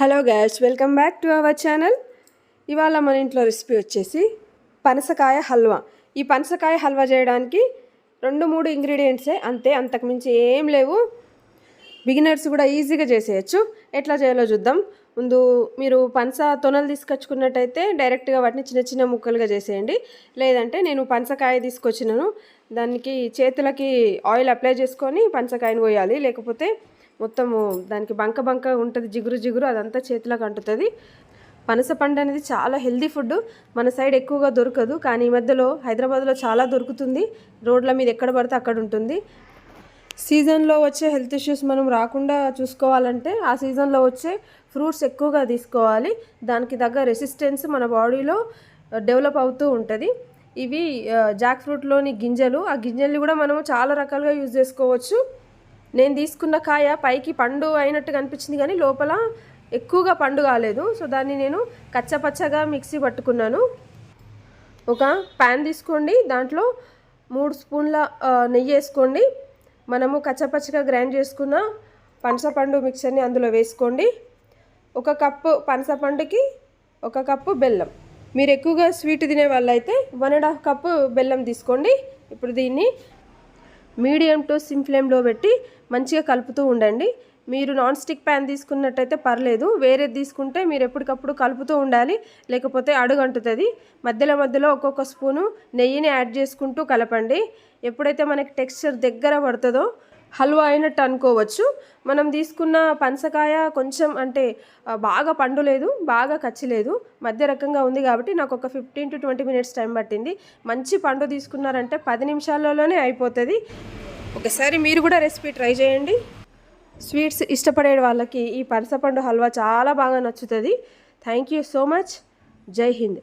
Hello guys welcome back to our channel. ఇవాళ మన ఇంట్లో రెసిపీ వచ్చేసి పనసకాయ హల్వా. ఈ పనసకాయ హల్వా చేయడానికి రెండు మూడు ఇంగ్రీడియంట్సే అంతే అంతకుమించి ఏం లేవు. బిగినర్స్ కూడా ఈజీగా చేసేయచ్చు. ఎట్లా చేయాలో చూద్దాం. ముందు మీరు పనస తొనలు తీసుకొచ్చుకున్నట్టయితే డైరెక్ట్గా వాటిని చిన్న చిన్న ముక్కలుగా చేసేయండి. లేదంటే నేను పనసకాయ తీసుకొచ్చినాను. దానికి చేతులకి ఆయిల్ అప్లై చేసుకొని పనసకాయని పోయాలి. లేకపోతే మొత్తము దానికి బంక బంక ఉంటుంది జిగురు జిగురు అదంతా చేతులకు అంటుతుంది. పనస పండు అనేది చాలా హెల్దీ ఫుడ్ మన సైడ్ ఎక్కువగా దొరకదు కానీ ఈ మధ్యలో హైదరాబాద్లో చాలా దొరుకుతుంది. రోడ్ల మీద ఎక్కడ పడితే అక్కడ ఉంటుంది. సీజన్లో వచ్చే హెల్త్ ఇష్యూస్ మనం రాకుండా చూసుకోవాలంటే ఆ సీజన్లో వచ్చే ఫ్రూట్స్ ఎక్కువగా తీసుకోవాలి. దానికి తగ్గ రెసిస్టెన్స్ మన బాడీలో డెవలప్ అవుతూ ఉంటుంది. ఇవి జాక్ ఫ్రూట్లోని గింజలు. ఆ గింజల్ని కూడా మనము చాలా రకాలుగా యూజ్ చేసుకోవచ్చు. నేను తీసుకున్న కాయ పైకి పండు అయినట్టు కనిపించింది కానీ లోపల ఎక్కువగా పండు కాలేదు. సో దాన్ని నేను కచ్చపచ్చగా మిక్సీ పట్టుకున్నాను. ఒక ప్యాన్ తీసుకోండి. దాంట్లో మూడు స్పూన్ల నెయ్యి వేసుకోండి. మనము కచ్చపచ్చగా గ్రైండ్ చేసుకున్న పనసపండు మిక్చర్ని అందులో వేసుకోండి. ఒక కప్పు పనసపండుకి ఒక కప్పు బెల్లం. మీరు ఎక్కువగా స్వీట్ తినే వాళ్ళైతే వన్ అండ్ హాఫ్ కప్పు బెల్లం తీసుకోండి. ఇప్పుడు దీన్ని మీడియం టు సిమ్ ఫ్లేమ్లో పెట్టి మంచిగా కలుపుతూ ఉండండి. మీరు నాన్ స్టిక్ ప్యాన్ తీసుకున్నట్టయితే పర్లేదు. వేరేది తీసుకుంటే మీరు ఎప్పటికప్పుడు కలుపుతూ ఉండాలి. లేకపోతే అడుగంటుతుంది. మధ్యలో మధ్యలో ఒక్కొక్క స్పూను నెయ్యిని యాడ్ చేసుకుంటూ కలపండి. ఎప్పుడైతే మనకి టెక్స్చర్ దగ్గర పడుతుందో హల్వా అయినట్టు అనుకోవచ్చు. మనం తీసుకున్న పనసకాయ కొంచెం అంటే బాగా పండు లేదు బాగా కచ్చిలేదు. మధ్య రకంగా ఉంది కాబట్టి నాకు ఒక fifteen to twenty minutes time పట్టింది. మంచి పండు తీసుకున్నారంటే పది నిమిషాలలోనే అయిపోతుంది. ఒకసారి మీరు కూడా రెసిపీ ట్రై చేయండి. స్వీట్స్ ఇష్టపడే వాళ్ళకి ఈ పనసపండు హల్వా చాలా బాగా నచ్చుతుంది. థ్యాంక్ యూ సో మచ్ జై హింద్.